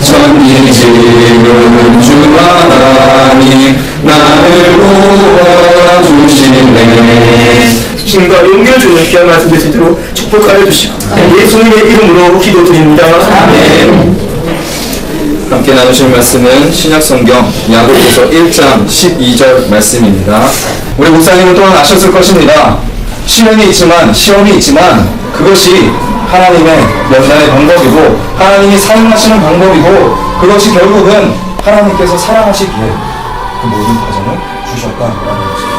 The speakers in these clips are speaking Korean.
전이 지은 주 하나님 나를 도와주시네 신과 용기를 주는 귀한 말씀 있도록 축복하여 주시고 예수님의 이름으로 기도드립니다. 아멘. 함께 나누실 말씀은 신약성경 야고보서 1장 12절 말씀입니다. 우리 목사님은 또한 아셨을 것입니다. 시련이 있지만 시험이 있지만 그것이 하나님의 연단의 방법이고 하나님이 사용하시는 방법이고 그것이 결국은 하나님께서 사랑하시기에 그 모든 과정을 주셨다라는 것입니다.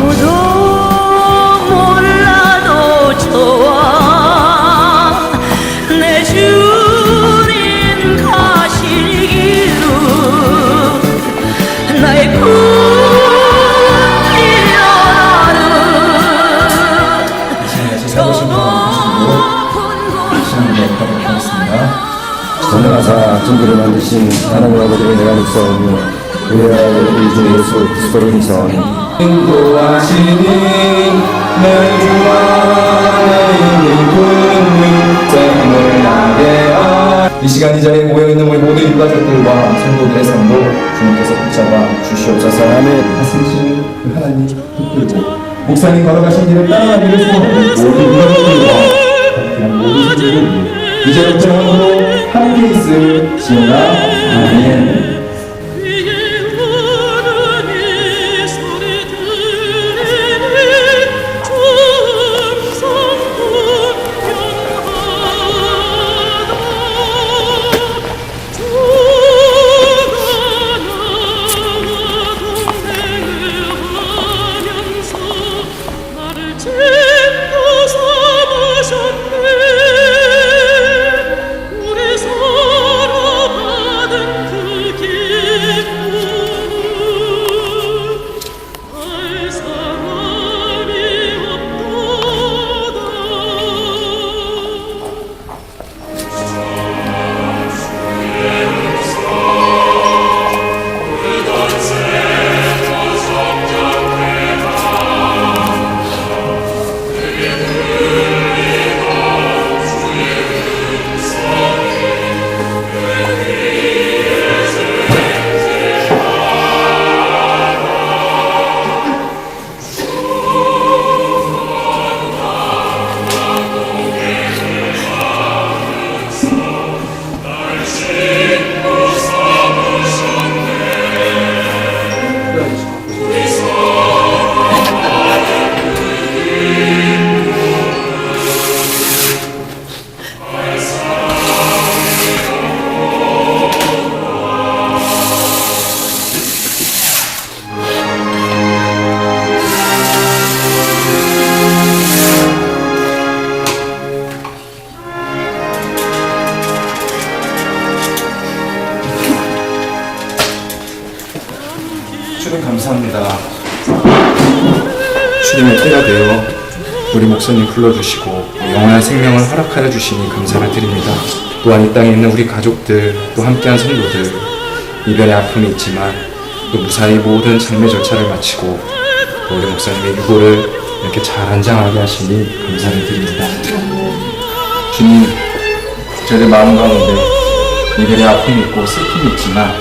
아무 의뢰하여 우리 주 예수 그리스도를 믿사오니 인도하시니 내 주와 나의 품을 tem을 나게 이 시간 이 자리에 모여있는 우리 모든 일가족들과 성도들의 삶도 주님께서 붙잡아 주시옵소서. 아멘. 하시는 그 하나님 붙들고 목사님 걸어가신 길을 따라가기를 소원하는 모든 일가족들과 함께한 모든 성도들 이제부터 영원으로 함께 있을 지어라 아멘 불러주시고 영원한 생명을 허락하여 주시니 감사를 드립니다. 또한 이 땅에 있는 우리 가족들 또 함께한 성도들 이별의 아픔이 있지만 또 무사히 모든 장례 절차를 마치고 또 우리 목사님의 유고를 이렇게 잘 안장하게 하시니 감사를 드립니다. 주님, 저희들 마음 가운데 이별의 아픔이 있고 슬픔이 있지만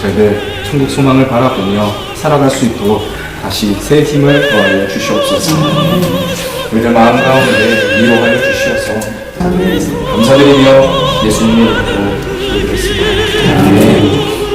저희들 천국 소망을 바라보며 살아갈 수 있도록 다시 새 힘을 더하여 주시옵소서. 우리들 마음 가운데 위로하여 주시어서 감사드리며 예수님의 이름으로 기도드렸습니다. 아멘.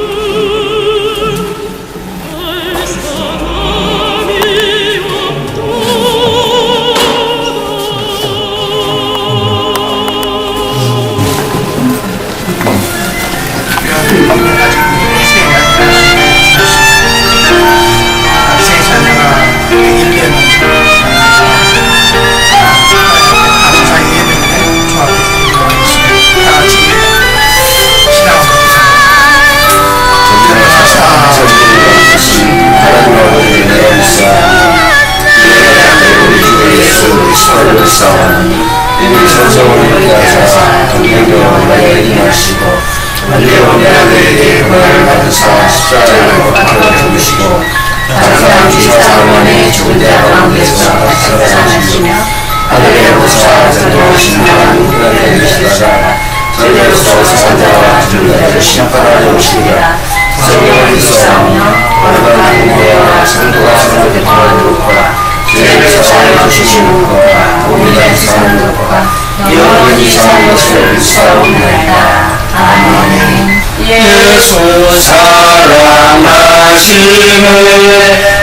예수 사랑하심을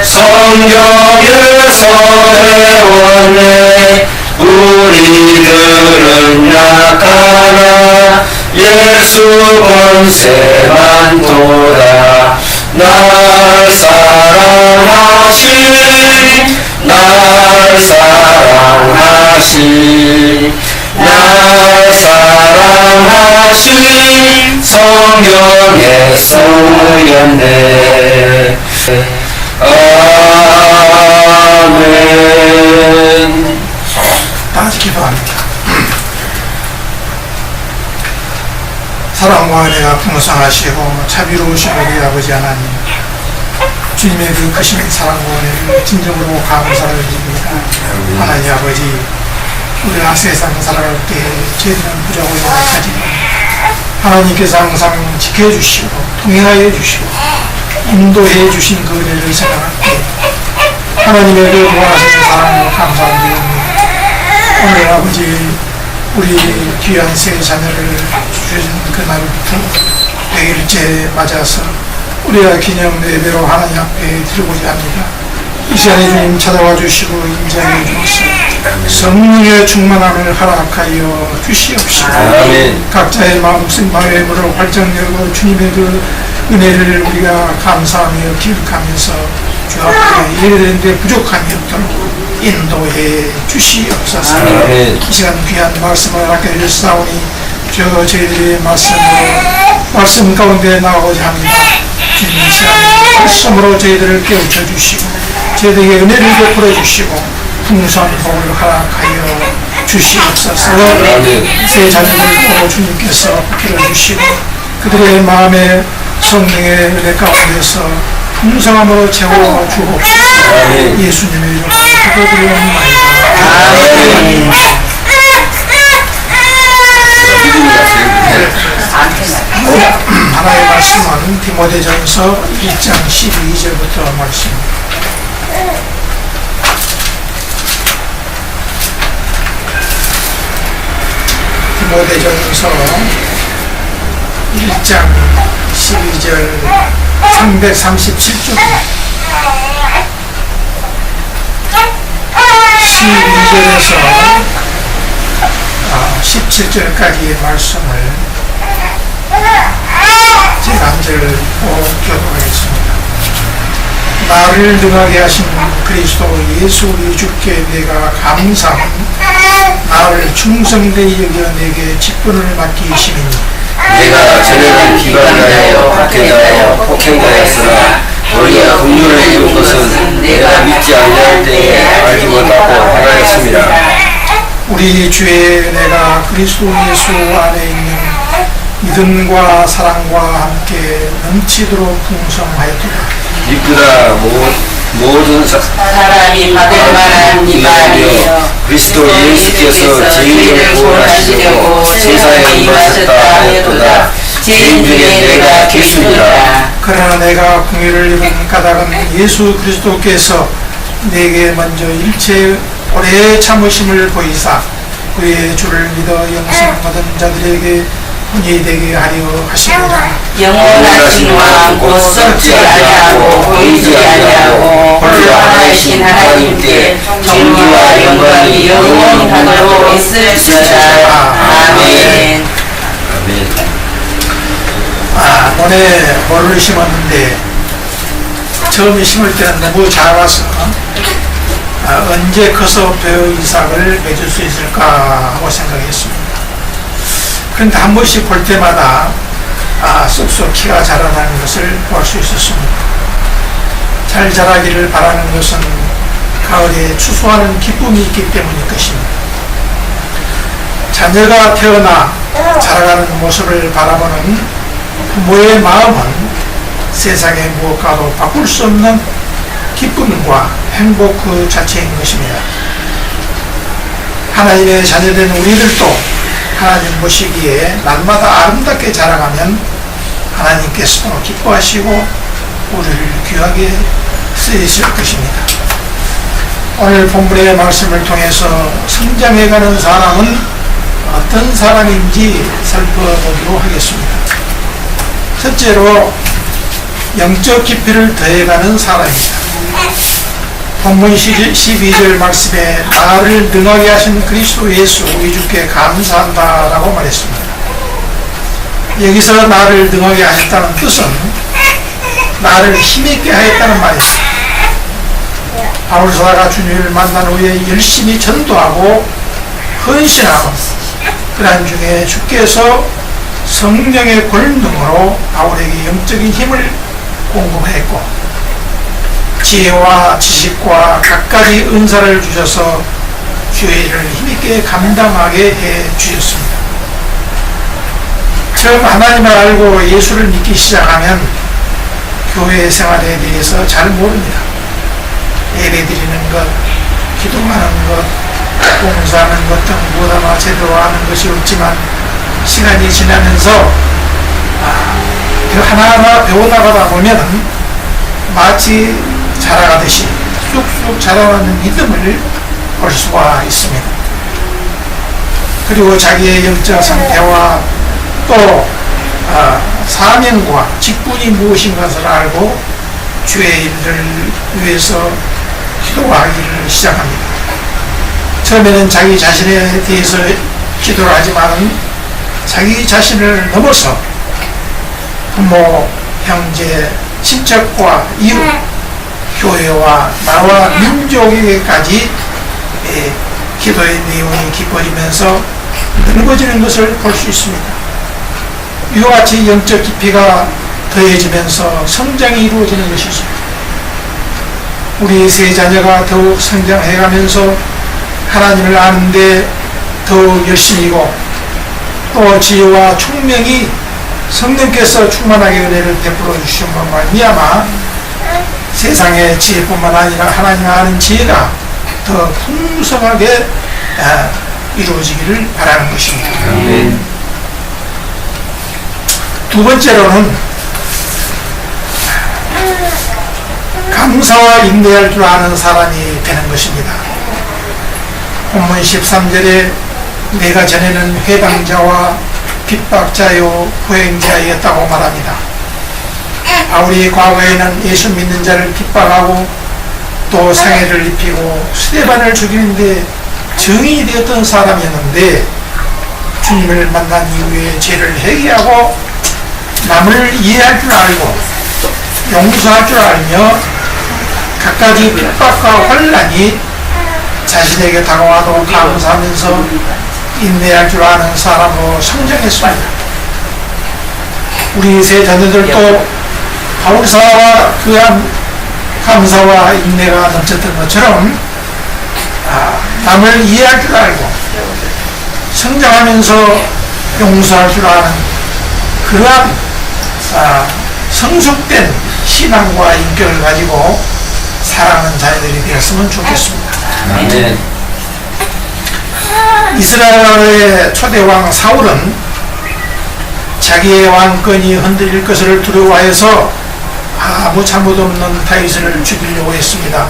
성경에서 배웠네 우리들은 약하나 예수 권세만 돌아 날 사랑하신 날 사랑하신 날 사랑하신 성경에 쓰였네 아멘 다 같이 기도합니다. 사랑과 은혜가 풍성하시고 자비로우신 우리 아버지 하나님 주님의 그 크신 사랑과 은혜를 진정으로 감사를 드립니다. 하나님 아버지 우리가 세상 살아갈 때 죄는 부족을 하지만 하나님께서 항상 지켜주시고 통행하여 주시고 인도해 주신 그 은혜를 생각할 때 하나님의 그 무한하신 사랑을 감사드립니다. 오늘 아버지 우리 귀한 세 자녀를 주신 그날부터 100일째 맞아서 우리가 기념 예배로 하나님 앞에 드리고자 합니다. 이 시간에 주님 찾아와 주시고 인자해 주옵소서 성령의 충만함을 허락하여 주시옵시고 아멘. 각자의 마음속 마음의 문을 활짝 열고 주님의 그 은혜를 우리가 감사하며 기억하면서 주 앞에 예배되는데 부족함이 없도록 인도해 주시옵소서 아멘. 이 시간 귀한 말씀을 하게 주사오니 저 저희들의 말씀으로 말씀 가운데 나오고자 합니다 주님 이 시간 말씀으로 저희들을 깨우쳐 주시고 저희들에게 은혜를 베풀어 주시고 풍성한 복을 허락하여 주시옵소서. 세 자녀들을 또 주님께서 붙들어 주시고 그들의 마음에 성령의 은혜 가운데서 풍성함으로 채워 주옵소서. 예수님의 이름으로 기도드리옵나이다. 하나의 말씀은 디모데전서 1장 12절부터 말씀. 디 모데전서 1장 12절 337쪽 12절에서 아, 17절까지의 말씀을 제가 한 절을 교독하겠습니다. 나를 능하게 하신 그리스도 예수 우리 주께 내가 감사함 나를 충성되이 여겨 내게 직분을 맡기시니 내가 전에는 비방자여 박해자여 폭행자였으나 너희가 긍휼을 이룬 것은 내가 믿지 아니할 때에 알지 못하고 하나였습니다. 우리 주의 은혜가 그리스도 예수 안에 있는 믿음과 사랑과 함께 넘치도록 풍성하였도다. 믿으라 모- 모든 사- 사람이 받을 만한 이 말이요 그리스도 예수께서 죄인을 구원하시려고 세상에 임하셨다 하였도다. 죄인 중에 내가 개수니라. 그러나 내가 궁유를 입은 까닭은 예수 그리스도께서 내게 먼저 일체 오래 참으심을 보이사 그의 주를 믿어 영생 받은 자들에게 분이 되게 하려 하시노라. 영원하신 왕, 곧 썩지 아니하고 보이지 아니하고 홀로 하나이신 하나님께 정의와 영광이 영원하도록 있을지어다. 아멘. 아, 논에 뭐를 심었는데 처음에 심을 때는 너무 작아서 아, 언제 커서 벼 이삭을 맺을 수 있을까 하고 생각했습니다. 그런데 한 번씩 볼 때마다 아, 쑥쑥 키가 자라나는 것을 볼 수 있었습니다. 잘 자라기를 바라는 것은 가을에 추수하는 기쁨이 있기 때문일 것입니다. 자녀가 태어나 자라가는 모습을 바라보는 부모의 마음은 세상의 무엇과도 바꿀 수 없는 기쁨과 행복 그 자체인 것입니다. 하나님의 자녀된 우리들도 하나님 보시기에 날마다 아름답게 자라가면 하나님께서도 기뻐하시고 우리를 귀하게 쓰이실 것입니다. 오늘 본문의 말씀을 통해서 성장해가는 사람은 어떤 사람인지 살펴보기로 하겠습니다. 첫째로 영적 깊이를 더해가는 사람입니다. 본문 12절 말씀에 나를 능하게 하신 그리스도 예수 우리 주께 감사한다 라고 말했습니다. 여기서 나를 능하게 하셨다는 뜻은 나를 힘있게 하였다는 말입니다. 바울 사가 주님을 만난 후에 열심히 전도하고 헌신하고 그러한 중에 주께서 성령의 권능으로 바울에게 영적인 힘을 공급했고 지혜와 지식과 각가지 은사를 주셔서 일을 힘있게 감당하게 해 주셨습니다. 처음 하나님을 알고 예수를 믿기 시작하면 교회 생활에 대해서 잘 모릅니다. 예배 드리는 것, 기도하는 것, 봉사하는 것 등 무엇하나 제대로 하는 것이 없지만 시간이 지나면서 아, 그 하나하나 배워나가다 보면 마치 자라가듯이 쑥쑥 자라나는 믿음을 볼 수가 있습니다. 그리고 자기의 영적 상태와 또 아, 사명과 직분이 무엇인 것을 알고 주의 일을 위해서 기도하기를 시작합니다. 처음에는 자기 자신에 대해서 기도를 하지만 자기 자신을 넘어서 부모, 형제, 친척과 이웃, 교회와 나와 민족에게까지 예, 기도의 내용이 깊어지면서 넓어지는 것을 볼 수 있습니다. 이와 같이 영적 깊이가 더해지면서 성장이 이루어지는 것이죠. 우리 세 자녀가 더욱 성장해가면서 하나님을 아는데 더욱 열심이고 또 지혜와 총명이 성령께서 충만하게 은혜를 베풀어 주신 것과 말미암아 세상의 지혜뿐만 아니라 하나님 아는 지혜가 더 풍성하게 아, 이루어지기를 바라는 것입니다. 두 번째로는 감사와 인내할 줄 아는 사람이 되는 것입니다. 본문 13절에 내가 전에는 회당자와 핍박자요 후행자였다고 말합니다. 바울이 과거에는 예수 믿는 자를 핍박하고 또 상해를 입히고 스테반을 죽이는데 증인이 되었던 사람이었는데 주님을 만난 이후에 죄를 회개하고 남을 이해할 줄 알고 용서할 줄 알며 갖가지 핍박과 혼란이 자신에게 다가와도 감사하면서 인내할 줄 아는 사람으로 성장했습니다. 우리 세 자녀들도 바울사와 그한 감사와 인내가 넘쳤던 것처럼 아, 남을 이해할 줄 알고 성장하면서 용서할 줄 아는 그러한 아, 성숙된 신앙과 인격을 가지고 살아가는 자녀들이 되었으면 좋겠습니다. 아멘. 이스라엘의 초대왕 사울은 자기의 왕권이 흔들릴 것을 두려워해서 아무 잘못 없는 다윗을 죽이려고 했습니다.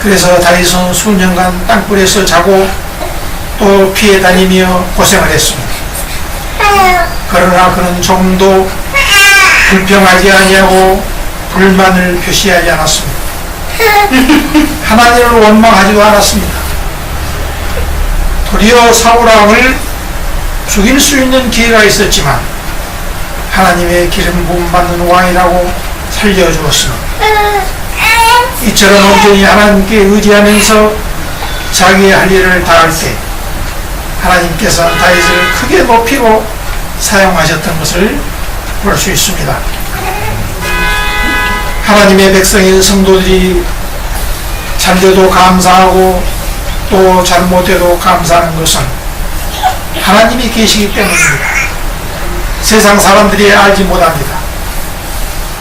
그래서 다윗은 수년간 땅굴에서 자고 또 피해 다니며 고생을 했습니다. 그러나 그는 조금도 불평하지 아니하고 불만을 표시하지 않았습니다. 하나님을 원망하지도 않았습니다. 도리어 사울왕을 죽일 수 있는 기회가 있었지만 하나님의 기름 부음 받는 왕이라고 살려주었습니다. 이처럼 온전히 하나님께 의지하면서 자기의 할 일을 다할 때 하나님께서 다윗을 크게 높이고 사용하셨던 것을 볼 수 있습니다. 하나님의 백성인 성도들이 잘돼도 감사하고 또 잘못해도 감사하는 것은 하나님이 계시기 때문입니다. 세상 사람들이 알지 못합니다.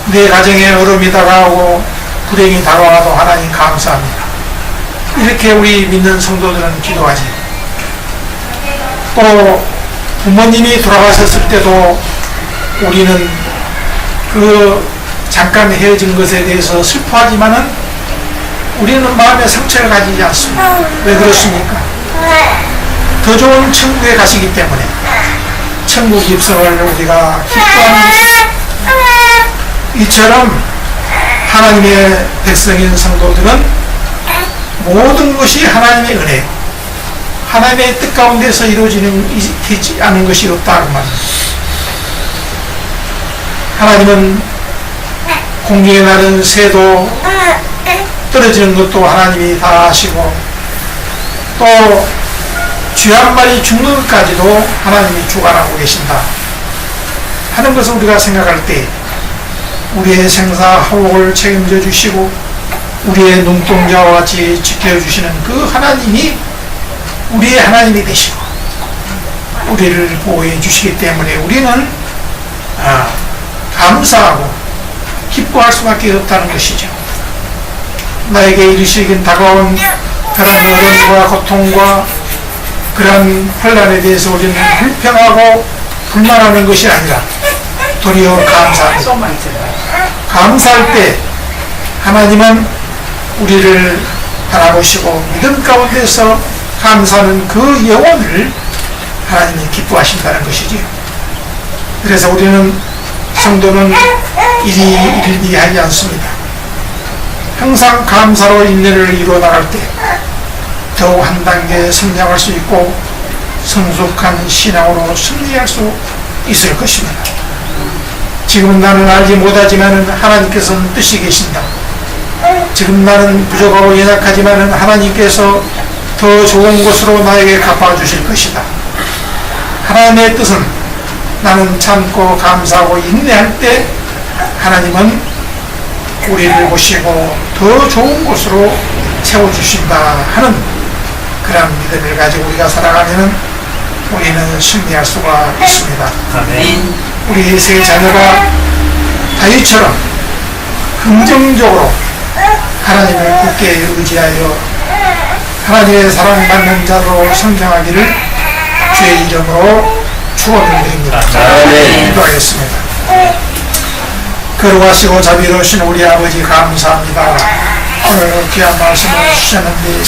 내 가정에 어려움이 다가오고 불행이 다가와도 하나님 감사합니다. 이렇게 우리 믿는 성도들은 기도하지. 또 부모님이 돌아가셨을 때도 우리는 그 잠깐 헤어진 것에 대해서 슬퍼하지만은 우리는 마음의 상처를 가지지 않습니다. 왜 그렇습니까? 더 좋은 천국에 가시기 때문에 천국 입성을 우리가 기뻐합니다. 이처럼 하나님의 백성인 성도들은 모든 것이 하나님의 은혜, 하나님의 뜻 가운데서 이루어지는 지 않은 것이 없다는 말입니다. 하나님은 공중에 나는 새도 떨어지는 것도 하나님이 다 아시고 또 쥐 한 마리 죽는 것까지도 하나님이 주관하고 계신다 하는 것을 우리가 생각할 때 우리의 생사화복을 책임져 주시고 우리의 눈동자와 같이 지켜주시는 그 하나님이 우리의 하나님이 되시고 우리를 보호해 주시기 때문에 우리는 아, 감사하고 기뻐할 수밖에 없다는 것이죠. 나에게 이르시긴 다가온 그런 어려움과 고통과 그런 환란에 대해서 우리는 불평하고 불만하는 것이 아니라 도리어 감사합니다. 감사할 때 하나님은 우리를 바라보시고 믿음 가운데서 감사하는 그 영혼을 하나님이 기뻐하신다는 것이지요. 그래서 우리는 성도는 일이 일비하지 않습니다. 항상 감사로 인내를 이루어 나갈 때 더욱 한 단계 성장할 수 있고 성숙한 신앙으로 승리할 수 있을 것입니다. 지금 나는 알지 못하지만 하나님께서는 뜻이 계신다. 지금 나는 부족하고 연약하지만 하나님께서 더 좋은 것으로 나에게 갚아주실 것이다. 하나님의 뜻은 나는 참고 감사하고 인내할 때 하나님은 우리를 보시고 더 좋은 곳으로 채워주신다 하는 그런 믿음을 가지고 우리가 살아가면 우리는 승리할 수가 있습니다. 우리 세 자녀가 다윗처럼 긍정적으로 하나님을 굳게 의지하여 하나님의 사랑받는 자로 성장하기를 주의 이름으로 축원을 드립니다. 아멘. 기도하겠습니다. 거룩하시고 자비로우신 우리 아버지 감사합니다. 오늘 귀한 말씀을 주셨는데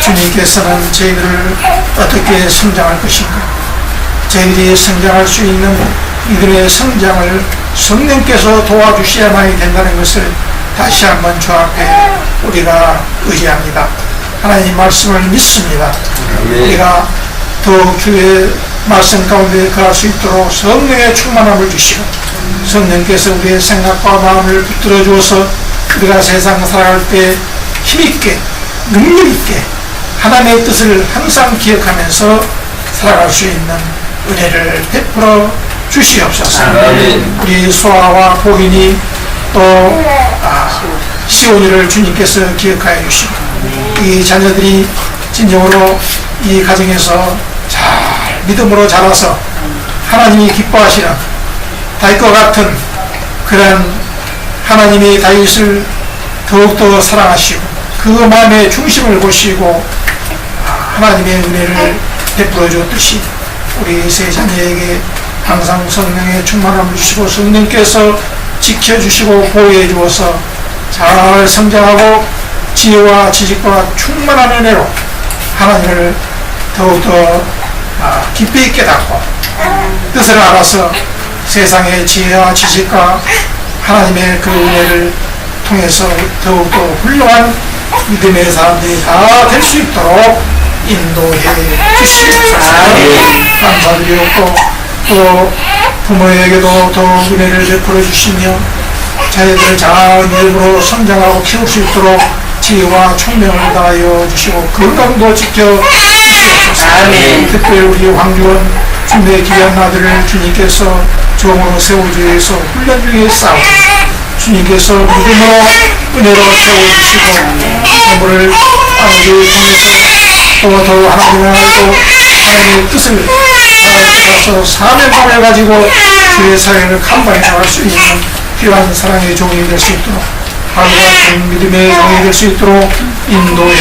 주님께서는 저희들을 어떻게 성장할 것인가 저희들이 성장할 수 있는 믿음의 성장을 성령께서 도와주셔야만이 된다는 것을 다시 한번 주 앞에 우리가 의지합니다. 하나님 말씀을 믿습니다. 우리가 더욱 주의 말씀 가운데 거할 수 있도록 성령의 충만함을 주시고 성령께서 우리의 생각과 마음을 붙들어 주어서 우리가 세상 살아갈 때 힘있게 능력있게 하나님의 뜻을 항상 기억하면서 살아갈 수 있는 은혜를 베풀어 주시옵소서. 아멘. 우리 소아와 복인이 또 아, 시온이를 주님께서 기억하여 주시고 이 자녀들이 진정으로 이 가정에서 잘 믿음으로 자라서 하나님이 기뻐하시는 다윗과 같은 그런 하나님이 다윗을 더욱더 사랑하시고 그 마음의 중심을 보시고 하나님의 은혜를 베풀어 주었듯이 우리 세 자녀에게 항상 성령의 충만함을 주시고 성령께서 지켜주시고 보호해 주어서 잘 성장하고 지혜와 지식과 충만한 은혜로 하나님을 더욱더 아, 깊이 깨닫고 뜻을 알아서 세상의 지혜와 지식과 하나님의 그 은혜를 통해서 더욱더 훌륭한 믿음의 사람들이 다 될 수 있도록 인도해 주시옵소서. 감사드리옵고 또 부모에게도 더욱 은혜를 베풀어 주시며 자녀들을 잘 믿음으로 성장하고 키울 수 있도록 지혜와 총명을 다하여 주시고 건강도 지켜 주시옵소서. 특별히 우리 황주원 주님의 귀한 아들을 주님께서 종으로 위해서 훈련 중에 싸우고 주님께서 믿음으로 은혜로 세워주시고 오늘 아버지 통해서 또더 하나님을 알고 하나님의 뜻을 따라서 사명감을 가지고 주의 사회를 감당해 나갈 수 있는 귀한 사랑의 종이 될 수 있도록 같은 믿음의 종이 될 수 있도록 인도해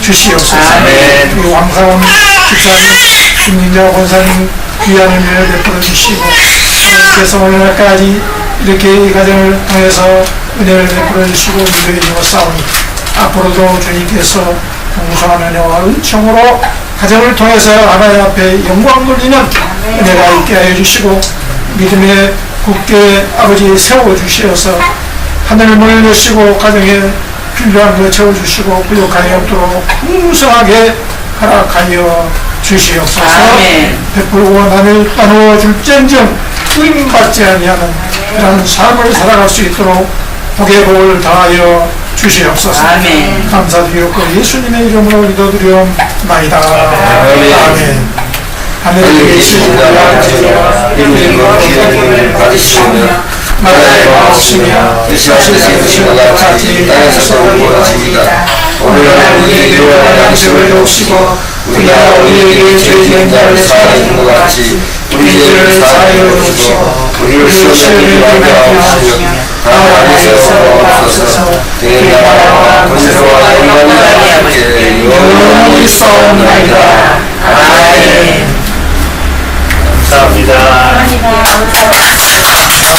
주시옵소서. 우리 왕사원 집사님 김민자 권사님 귀한 은혜를 베풀어 주시고 하나님께서 오늘날까지 이렇게 이 가정을 통해서 은혜를 베풀어 주시고 인도해 주었사오니 앞으로도 주님께서 풍성한 은혜와 은총으로 가정을 통해서 하나님 앞에 영광 돌리는 은혜가 있게 하여 주시고 믿음에 굳게 아버지 세워 주시어서 하늘을 여시고 가정에 필요한 것 채워주시고 부족함이 없도록 풍성하게 허락하여 주시옵소서. 베풀고 나를 나누어 줄전정 쓰임받지 아니하는 그런 삶을 살아갈 수 있도록 복의 복을 다하여 주시옵소서 아멘. 감사드리옵고 예수님의 이름으로 기도드리옵나이다 아멘 하늘에 하늘에 계신 우리 아버지와 이름과 기름을 받으시며 나라의 마옵시며 뜻하신 세우신 것 같이 땅에서도 구원하십니다. 오늘 우리에게 요한 양식을 주시고 우리가 우리에게 죄 지은 자를 사하는 것 같이 우리를 사하여 주시고 우리를 시험에 들어가게 하옵시며 다만 안에서 없어서. 내 나라와 권세와 영광이 함께 영원히 있사옵나이다 아멘. 감사합니다. 감사합니다.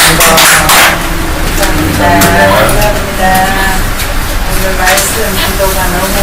감사합니다. 감사합니다. 오늘 말씀 인도가 너무